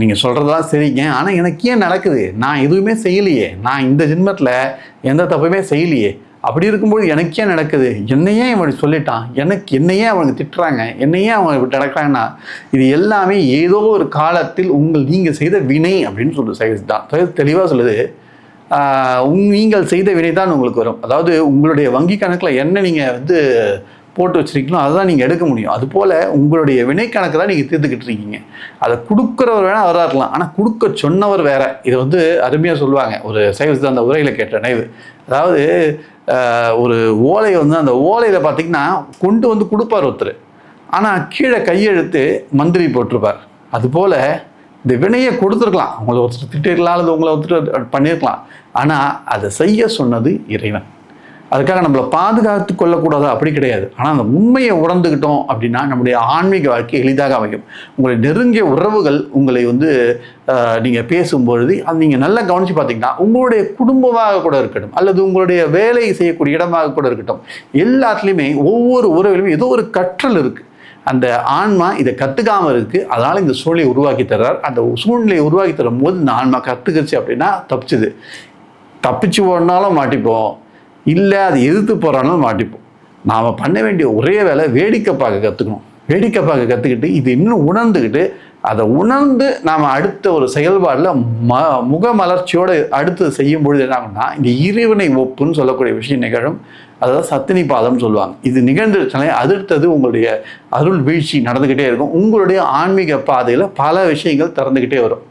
நீங்கள் சொல்கிறதெல்லாம் சரிங்க. ஆனால் எனக்கு ஏன் நடக்குது? நான் எதுவுமே செய்யலையே. நான் இந்த ஜென்மத்தில் எந்த தப்புமே செய்யலையே. அப்படி இருக்கும்போது எனக்கு ஏன் நடக்குது? என்னையே அவன் சொல்லிட்டான். எனக்கு என்னையே அவங்க திட்டுறாங்க. என்னையே அவங்க இப்படி நடக்கிறாங்கன்னா இது எல்லாமே ஏதோ ஒரு காலத்தில் உங்கள் நீங்கள் செய்த வினை அப்படின்னு சொல்லுது சைஸ் தான். சைஸ் தெளிவாக சொல்லுது உங் நீங்கள் செய்த வினை தான் உங்களுக்கு வரும். அதாவது உங்களுடைய வங்கி கணக்கில் என்ன நீங்கள் வந்து போட்டு வச்சுருக்கீங்களோ அதை தான் நீங்கள் எடுக்க முடியும். அதுபோல் உங்களுடைய வினை கணக்கு தான் நீங்கள் தீர்த்துக்கிட்டு இருக்கீங்க. அதை கொடுக்குறவர் வேணால் அவராக இருக்கலாம். ஆனால் கொடுக்க சொன்னவர் வேற. இதை வந்து அருமையாக சொல்லுவாங்க. ஒரு சைவத்தில் அந்த உரையில் கேட்ட நினைவு. அதாவது ஒரு ஓலை வந்து அந்த ஓலையில் பார்த்தீங்கன்னா கொண்டு வந்து கொடுப்பார் ஒருத்தர். ஆனால் கீழே கையெழுத்து மந்திரி போட்டிருப்பார். அதுபோல் இந்த வினையை கொடுத்துருக்கலாம். உங்களை ஒருத்தர் திட்டிருக்கலாம் அல்லது உங்களை ஒருத்தர் பண்ணியிருக்கலாம் ஆனால் அதை செய்ய சொன்னது இறைவன். அதுக்காக நம்மளை பாதுகாத்து கொள்ளக்கூடாது அப்படி கிடையாது. ஆனால் அந்த உண்மையை உணர்ந்துக்கிட்டோம் அப்படின்னா நம்முடைய ஆன்மீக வாழ்க்கை எளிதாக அமையும். உங்களை நெருங்கிய உறவுகள் உங்களை வந்து நீங்கள் பேசும்பொழுது அது நீங்கள் நல்லா கவனித்து பார்த்தீங்கன்னா உங்களுடைய குடும்பமாக கூட இருக்கட்டும் அல்லது உங்களுடைய வேலை செய்யக்கூடிய இடமாக கூட இருக்கட்டும் எல்லாத்துலேயுமே ஒவ்வொரு உறவிலுமே ஏதோ ஒரு கற்றல் இருக்குது அந்த ஆன்மா இதை கற்றுக்காமல் இருக்குது அதனால் இந்த சூழ்நிலையை உருவாக்கி தர்றார். அந்த சூழ்நிலையை உருவாக்கி தரும்போது இந்த ஆன்மா கற்றுக்கிச்சு அப்படின்னா தப்பிச்சுது. தப்பிச்சு போனாலும் மாட்டிப்போம். இல்லை அது எதிர்த்து போகிறாலும் மாட்டிப்போம் நாம் பண்ண வேண்டிய ஒரே வேலை வேடிக்கை பார்க்க கற்றுக்கணும் வேடிக்கை பார்க்க கற்றுக்கிட்டு இது இன்னும் உணர்ந்துக்கிட்டு அதை உணர்ந்து நாம் அடுத்த ஒரு செயல்பாடில் ம முகமலர்ச்சியோடு அடுத்து செய்யும் பொழுது என்னாகும்னா இந்த இறைவனை ஒப்புன்னு சொல்லக்கூடிய விஷயம் நிகழும். அதாவது சத்தினி பாதம் சொல்லுவாங்க. இது நிகழ்ந்துருச்சுனாலே அடுத்தது உங்களுடைய அருள் வீழ்ச்சி நடந்துக்கிட்டே இருக்கும். உங்களுடைய ஆன்மீக பாதையில் பல விஷயங்கள் திறந்துக்கிட்டே வரும்.